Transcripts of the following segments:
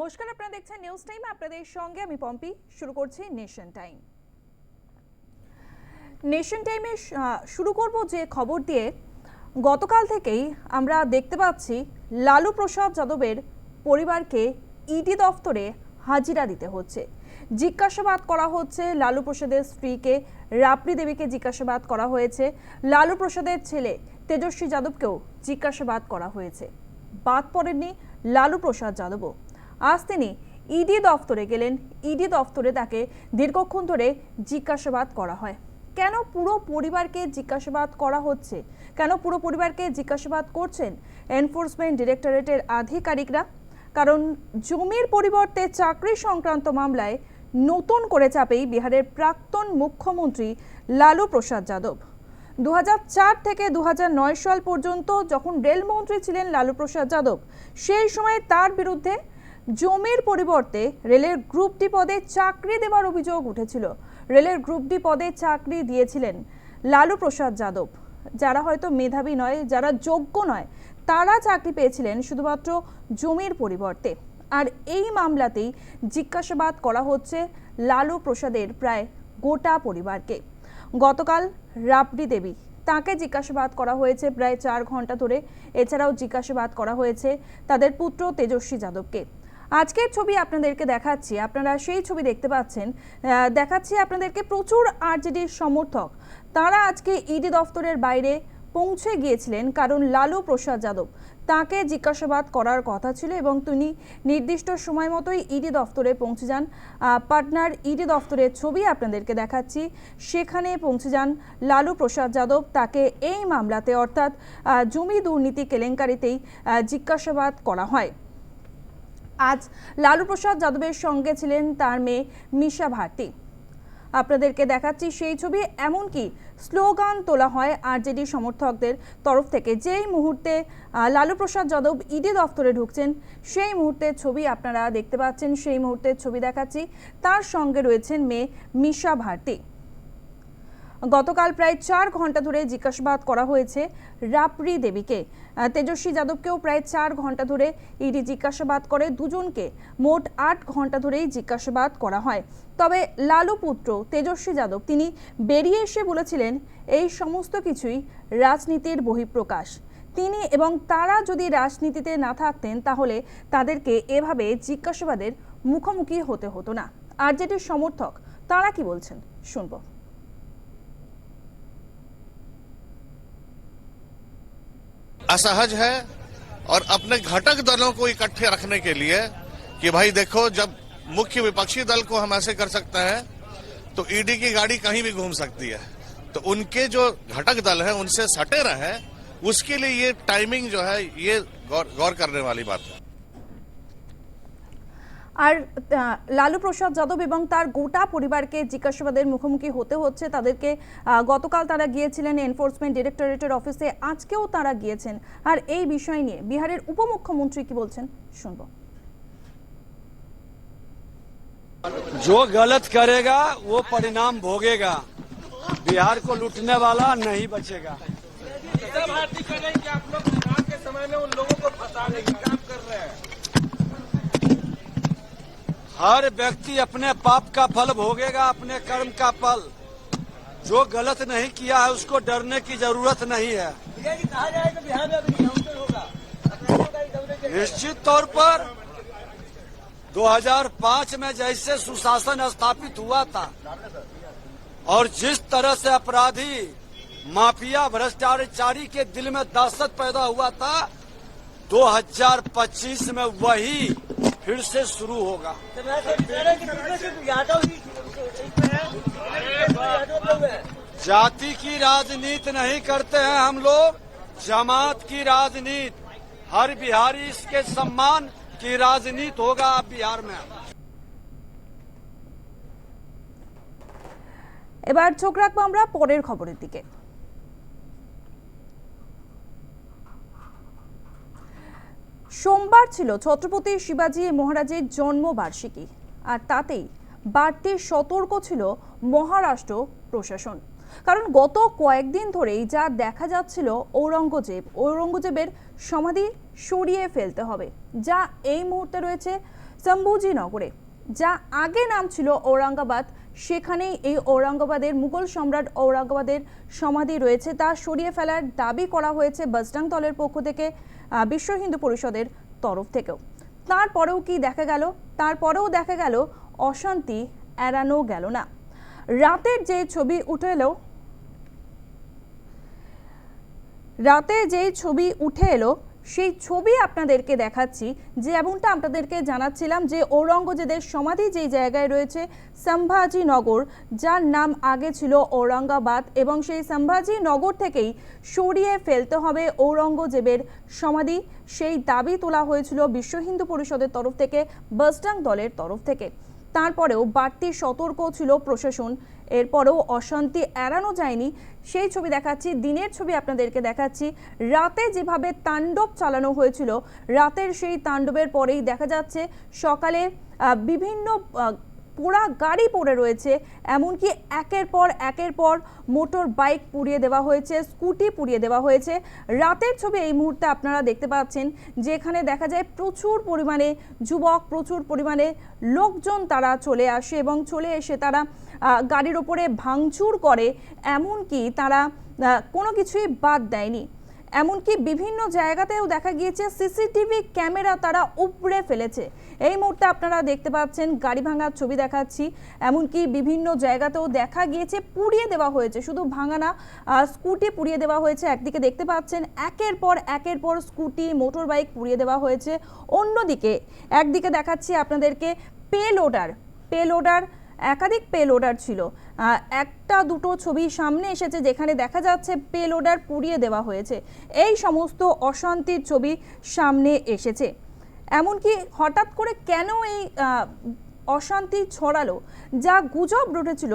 নমস্কার, আপনারা দেখছেন নিউজ টাইম আপনাদের সঙ্গে আমি পম্পি। শুরু করছি নেশন টাইম নেশন টাইমে শুরু করব যে খবর দিয়ে। গতকাল থেকেই আমরা দেখতে পাচ্ছি লালু প্রসাদ যাদবের পরিবারকে ইডি দফতরে হাজিরা দিতে হচ্ছে। জিজ্ঞাসাবাদ করা হচ্ছে লালু প্রসাদের স্ত্রীকে রাবড়ি দেবীকে জিজ্ঞাসাবাদ করা হয়েছে। লালু প্রসাদের ছেলে তেজস্বী যাদবকেও জিজ্ঞাসাবাদ করা হয়েছে। বাদ পড়েননি লালু প্রসাদ যাদবও। আজ তিনি ইডি দফতরে গেলেন। ইডি দফতরে তাকে দীর্ঘক্ষণ ধরে জিজ্ঞাসাবাদ করা হয়। কেন পুরো পরিবারকে জিজ্ঞাসাবাদ করা হচ্ছে? কেন পুরো পরিবারকে জিজ্ঞাসাবাদ করছেন এনফোর্সমেন্ট ডিরেক্টরেটের আধিকারিকরা? কারণ জমির পরিবর্তে চাকরি সংক্রান্ত মামলায় নতুন করে চাপেই বিহারের প্রাক্তন মুখ্যমন্ত্রী লালু প্রসাদ যাদব। দু হাজার চার থেকে দু হাজার নয় সাল পর্যন্ত যখন রেলমন্ত্রী ছিলেন লালু প্রসাদ যাদব, সেই সময় তার বিরুদ্ধে জমির পরিবর্তে রেলের গ্রুপ ডি পদে চাকরি দেওয়ার অভিযোগ উঠেছিল। রেলের গ্রুপ ডি পদে চাকরি দিয়েছিলেন লালু প্রসাদ যাদব। যারা হয়তো মেধাবী নয়, যারা যোগ্য নয়, তারা চাকরি পেয়েছিলেন শুধুমাত্র জমির পরিবর্তে। আর এই মামলাতেই জিজ্ঞাসাবাদ করা হচ্ছে লালু প্রসাদের প্রায় গোটা পরিবারকে। গতকাল রাবড়ি দেবী, তাকে জিজ্ঞাসাবাদ করা হয়েছে প্রায় চার ঘণ্টা ধরে। এছাড়াও জিজ্ঞাসাবাদ করা হয়েছে তাদের পুত্র তেজস্বী যাদবকে। আজকের ছবি আপনাদেরকে দেখাচ্ছি। আপনারা সেই ছবি দেখতে পাচ্ছেন। দেখাচ্ছি আপনাদেরকে প্রচুর আরজেডির সমর্থক। তারা আজকে ইডি দফতরের বাইরে পৌঁছে গিয়েছিলেন কারণ লালু প্রসাদ যাদব। তাকে জিজ্ঞাসাবাদ করার কথা ছিল এবং তিনি নির্দিষ্ট সময় মতোই ইডি দফতরে পৌঁছে যান। পাটনার ইডি দফতরের ছবি আপনাদেরকে দেখাচ্ছি। সেখানে পৌঁছে যান লালু প্রসাদ যাদব। তাকে এই মামলাতে অর্থাৎ জমি দুর্নীতি কেলেঙ্কারিতেই জিজ্ঞাসাবাদ করা হয়। আজ লালু প্রসাদ যাদবের সঙ্গে ছিলেন তার মেয়ে মিশা ভাটি আপনাদেরকে দেখাচ্ছি সেই ছবি, এমনকি স্লোগান তোলা হয় আরজেডি সমর্থকদের তরফ থেকে। যেই মুহূর্তে লালু প্রসাদ যাদব ইডি দফতরে ঢুকছেন, সেই মুহূর্তের ছবি আপনারা দেখতে পাচ্ছেন, সেই মুহূর্তের ছবি দেখাচ্ছি। তার সঙ্গে রয়েছেন মেয়ে মিশা ভাটি গতকাল প্রায় চার ঘণ্টা ধরে জিজ্ঞাসাবাদ করা হয়েছে রাবড়ি দেবীকে। তেজস্বী যাদবকেও প্রায় চার ঘণ্টা ধরে ইডি জিজ্ঞাসাবাদ করে। দুজনকে মোট আট ঘণ্টা ধরেই জিজ্ঞাসাবাদ করা হয়। তবে লালু পুত্র, তেজস্বী যাদব, তিনি বেরিয়ে এসে বলেছিলেন, এই সমস্ত কিছুই রাজনীতির বহিঃপ্রকাশ। তিনি এবং তারা যদি রাজনীতিতে না থাকতেন, তাহলে তাদেরকে এভাবে জিজ্ঞাসাবাদের মুখোমুখি হতে হতো না। আরজেডির সমর্থক, তারা কি বলছেন? শুনব। असहज है और अपने घटक दलों को इकट्ठे रखने के लिए कि भाई देखो जब मुख्य विपक्षी दल को हम ऐसे कर सकते हैं तो ईडी की गाड़ी कहीं भी घूम सकती है। तो उनके जो घटक दल हैं उनसे सटे रहे उसके लिए ये टाइमिंग जो है ये गौर, गौर करने वाली बात है। আর আহ, লালু প্রসাদ যাদব এবং তার গোটা পরিবারকে জিজ্ঞাসাবাদের মুখোমুখি হতে হচ্ছে তাদেরকে আহ, গতকাল তারা গিয়েছিলেন এনফোর্সমেন্ট ডিরেক্টরেটের অফিসে আজকেও তারা গিয়েছেন আর এই বিষয় নিয়ে বিহারের উপমুখ্যমন্ত্রী কি বলছেন শুনবো जो गलत करेगा वो परिणाम भोगेगा बिहार को लूटने वाला नहीं बचेगा सब आरती करें कि आप लोग चुनाव के समय में उन लोगों को फंसाने का काम कर रहे हैं हर व्यक्ति अपने पाप का फल भोगेगा, अपने कर्म का फल। जो गलत नहीं किया है, उसको डरने की ज़रूरत नहीं है। निश्चित तौर पर 2005 में जैसे सुशासन स्थापित हुआ था, और जिस तरह से अपराधी, माफिया, भ्रष्टाचारी के दिल में दहशत पैदा हुआ था 2025 में वही फिर से शुरू होगा जाति की राजनीति नहीं करते हैं हम लोग जमात की राजनीति हर बिहारी इसके सम्मान की राजनीति होगा अब बिहार में এবার চোখ রাখবো আমরা পরের খবরের দিকে সোমবার ছিল ছত্রপতি শিবাজী মহারাজের জন্মবার্ষিকী, আর তাতেই বাড়তি সতর্ক ছিল মহারাষ্ট্র প্রশাসন। কারণ গত কয়েকদিন ধরেই যা দেখা যাচ্ছিল ঔরঙ্গজেব, ঔরঙ্গজেবের সমাধি সরিয়ে ফেলতে হবে, যা এই মুহূর্তে রয়েছে শম্ভুজি নগরে যা আগে নাম ছিল ঔরঙ্গাবাদ, সেখানেই এই ঔরঙ্গাবাদের মুঘল সম্রাট ঔরঙ্গাবাদের সমাধি রয়েছে। তা সরিয়ে ফেলার দাবি করা হয়েছে বজরং দলের পক্ষ থেকে। বিশ্ব হিন্দু পরিষদের তরফ থেকেও। তারপরেও কি দেখা গেল? তারপরেও দেখা গেল অশান্তি এড়ানো গেল না। রাতের যে ছবি উঠে এলো রাতে যেই ছবি উঠে এলো সেই ছবি আপনাদেরকে দেখাচ্ছি, যে এমনটা আপনাদেরকে জানাচ্ছিলাম যে ঔরঙ্গজেবের সমাধি যেই জায়গায় রয়েছে সম্ভাজি নগর যার নাম আগে ছিল ঔরঙ্গাবাদ এবং সেই সম্ভাজি নগর থেকেই সরিয়ে ফেলতে হবে ঔরঙ্গজেবের সমাধি। সেই দাবি তোলা হয়েছিল বিশ্ব হিন্দু পরিষদের তরফ থেকে বজরং দলের তরফ থেকে। তারপরেও বাড়তি সতর্ক ছিল প্রশাসন। এরপরেও অশান্তি এড়ানো যায়নি। সেই ছবি দেখাচ্ছি, দিনের ছবি আপনাদেরকে দেখাচ্ছি। রাতে যেভাবে তাণ্ডব চালানো হয়েছিল, রাতের সেই তাণ্ডবের পরেই দেখা যাচ্ছে সকালে বিভিন্ন পোড়া গাড়ি পড়ে রয়েছে, এমনকি একের পর একের পর মোটর বাইক পুড়িয়ে দেওয়া হয়েছে, স্কুটি পুড়িয়ে দেওয়া হয়েছে। রাতের ছবি এই মুহূর্তে আপনারা দেখতে পাচ্ছেন, যেখানে দেখা যায় প্রচুর পরিমাণে যুবক, প্রচুর পরিমাণে লোকজন তারা চলে আসে এবং চলে এসে তারা গাড়ির ওপরে ভাঙচুর করে, এমনকি তারা কোনো কিছুই বাদ দেয়নি। এমনকি বিভিন্ন জায়গাতেও দেখা গিয়েছে সিসিটিভি ক্যামেরা তারা উপড়ে ফেলেছে। এই মুহূর্তে আপনারা দেখতে পাচ্ছেন, গাড়ি ভাঙার ছবি দেখাচ্ছি। এমনকি বিভিন্ন জায়গাতেও দেখা গিয়েছে, পুড়িয়ে দেওয়া হয়েছে। শুধু ভাঙা না স্কুটি পুড়িয়ে দেওয়া হয়েছে। একদিকে দেখতে পাচ্ছেন, একের পর একের পর স্কুটি মোটর বাইক পুড়িয়ে দেওয়া হয়েছে। অন্যদিকে, একদিকে দেখাচ্ছি আপনাদেরকে পে লোডার পে লোডার একাধিক পে লোডার ছিল। একটা দুটো ছবি সামনে এসেছে যেখানে দেখা যাচ্ছে পে লোডার পুড়িয়ে দেওয়া হয়েছে। এই সমস্ত অশান্তির ছবি সামনে এসেছে। এমনকি হঠাৎ করে কেন এই অশান্তি ছড়ালো? যা গুজব রটেছিল,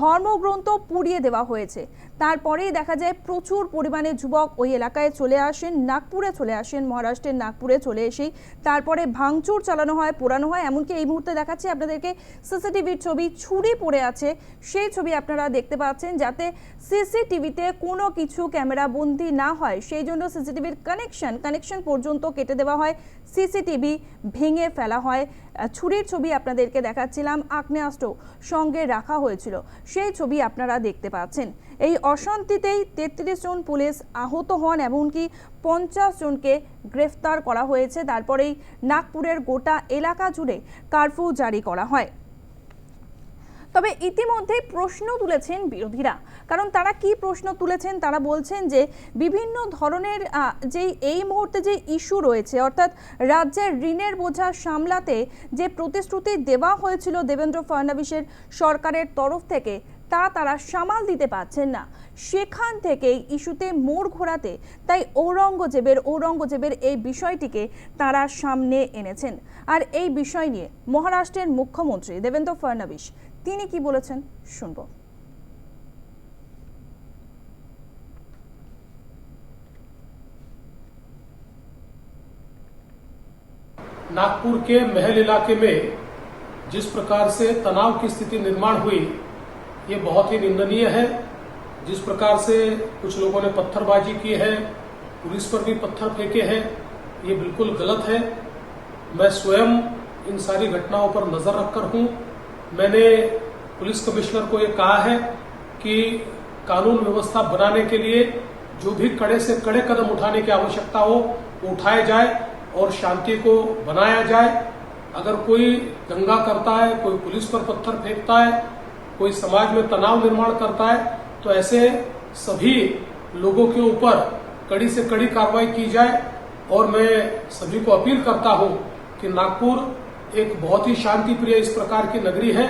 ধর্মগ্রন্থ পুড়িয়ে দেওয়া হয়েছে। তারপরেই দেখা যায় প্রচুর পরিমাণে যুবক ওই এলাকায় চলে আসেন, নাগপুরে চলে আসেন, মহারাষ্ট্রের নাগপুরে চলে এসেই। তারপরে ভাঙচুর চালানো হয়, পোড়ানো হয়, এমনকি এই মুহূর্তে দেখাচ্ছি আপনাদেরকে সিসিটিভির ছবি ছুরি পড়ে আছে। সেই ছবি আপনারা দেখতে পাচ্ছেন যাতে সিসিটিভিতে কোনো কিছু ক্যামেরা বন্দি না হয়। সেই জন্য সিসিটিভির কানেকশন কানেকশন পর্যন্ত কেটে দেওয়া হয়, সিসিটিভি ভেঙে ফেলা হয়। ছুরির ছবি আপনাদেরকে দেখাচ্ছিলাম, আগ্নেয়াস্ত্র সঙ্গে রাখা হয়েছিল। সেই ছবি আপনারা দেখতে পাচ্ছেন। এই অশান্তিতেই তেত্রিশ জন পুলিশ আহত হন, এমনকি পঞ্চাশ জনকে গ্রেফতার করা হয়েছে। তারপরেই নাগপুরের গোটা এলাকা জুড়ে কারফিউ জারি করা হয়। তবে ইতিমধ্যেই প্রশ্ন তুলেছেন বিরোধীরা। কারণ তারা কি প্রশ্ন তুলেছেন? তারা বলছেন যে, বিভিন্ন ধরনের যেই, এই মুহূর্তে যে ইস্যু রয়েছে, অর্থাৎ রাজ্যের ঋণের বোঝা সামলাতে যে প্রতিশ্রুতি দেওয়া হয়েছিল দেবেন্দ্র ফডণবীশের সরকারের তরফ থেকে তা তারা সামাল দিতে পারছেন না সেখান থেকেই ইস্যুতে মোড় ঘোরাতে তাই ঔরঙ্গজেবের ঔরঙ্গজেবের এই বিষয়টিকে তারা সামনে এনেছেন আর এই বিষয় নিয়ে মহারাষ্ট্রের মুখ্যমন্ত্রী দেবেন্দ্র ফডণবীশ তিনি কি বলেছেন শুনবো नागपुर के महल इलाके में जिस प्रकार से तनाव की स्थिति निर्माण हुई ये बहुत ही निंदनीय है। जिस प्रकार से कुछ लोगों ने पत्थरबाजी की है, पुलिस पर भी पत्थर फेंके हैं, ये बिल्कुल गलत है। मैं स्वयं इन सारी घटनाओं पर नज़र रखकर हूँ। मैंने पुलिस कमिश्नर को ये कहा है कि कानून व्यवस्था बनाने के लिए जो भी कड़े से कड़े कदम उठाने की आवश्यकता हो, वो उठाए जाए और शांति को बनाया जाए। अगर कोई दंगा करता है, कोई पुलिस पर पत्थर फेंकता है कोई समाज में तनाव निर्माण करता है तो ऐसे सभी लोगों के ऊपर कड़ी से कड़ी कार्रवाई की जाए। और मैं सभी को अपील करता हूँ कि नागपुर एक बहुत ही शांति प्रिय इस प्रकार की नगरी है।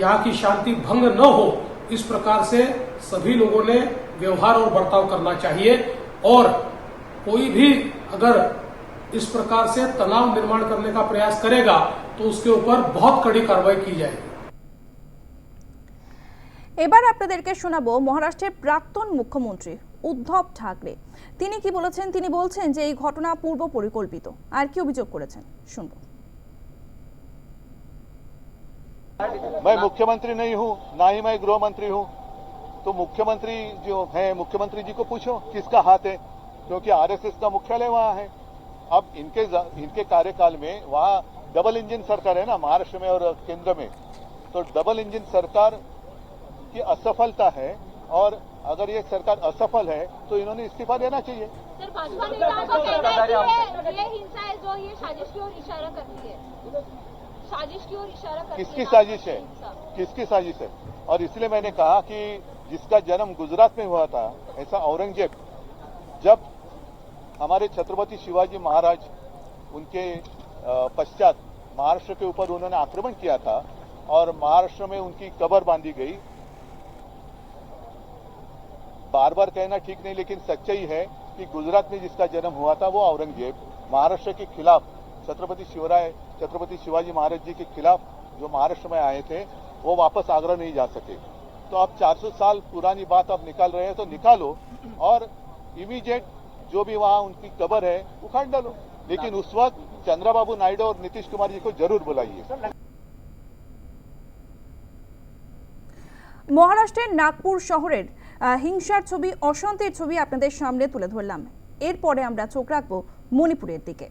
यहाँ की शांति भंग न हो, इस प्रकार से सभी लोगों ने व्यवहार और बर्ताव करना चाहिए। और कोई भी अगर इस प्रकार से तनाव निर्माण करने का प्रयास करेगा तो उसके ऊपर बहुत कड़ी कार्रवाई की जाएगी। এবার আপনাদেরকে শোনাবো মহারাষ্ট্রের প্রাক্তন মুখ্যমন্ত্রী উদ্ধব ঠাকরে তিনি কি বলেছেন তিনি বলছেন যে এই ঘটনা পূর্ব পরিকল্পিত আর কি অভিযোগ করেছেন শুনবো मैं मुख्यमंत्री नहीं हूँ ना ही मैं गृह मंत्री हूँ तो मुख्यमंत्री जो है मुख्यमंत्री जी को पूछो किसका हाथ है क्योंकि आरएसएस का मुख्यालय वहाँ है अब इनके ज- इनके कार्यकाल में वहाँ डबल इंजन सरकार है ना महाराष्ट्र में और केंद्र में तो डबल इंजन सरकार की असफलता है और अगर ये सरकार असफल है तो इन्होंने इस्तीफा देना चाहिए। सर भाजपा नेताओं का कहना है कि ये ये हिंसा है जो ये साजिश की ओर इशारा करती है। साजिश की ओर इशारा करती किसकी साजिश है? किसकी साजिश है? और इसलिए मैंने कहा कि जिसका जन्म गुजरात में हुआ था ऐसा औरंगज़ेब जब हमारे छत्रपति शिवाजी महाराज उनके पश्चात महाराष्ट्र के ऊपर उन्होंने आक्रमण किया था और महाराष्ट्र में उनकी कबर बांधी गई बार बार कहना ठीक नहीं लेकिन सच्चाई है कि गुजरात में जिसका जन्म हुआ था वो औरंगजेब महाराष्ट्र के खिलाफ छत्रपति शिवराय छत्रपति शिवाजी महाराज जी के खिलाफ जो महाराष्ट्र में आए थे वो वापस आगरा नहीं जा सके तो अब 400 साल पुरानी बात आप निकाल रहे हैं तो निकालो और इमीडिएट जो भी वहां उनकी कबर है उखाड़ डालो लेकिन उस वक्त चंद्रबाबू नायडू और नीतीश कुमार जी को जरूर बुलाइए মহারাষ্ট্রের নাগপুর শহরের আহ, হিংসার ছবি অশান্তির ছবি আপনাদের সামনে তুলে ধরলাম। এরপরে আমরা চোখ রাখব মণিপুরের দিকে।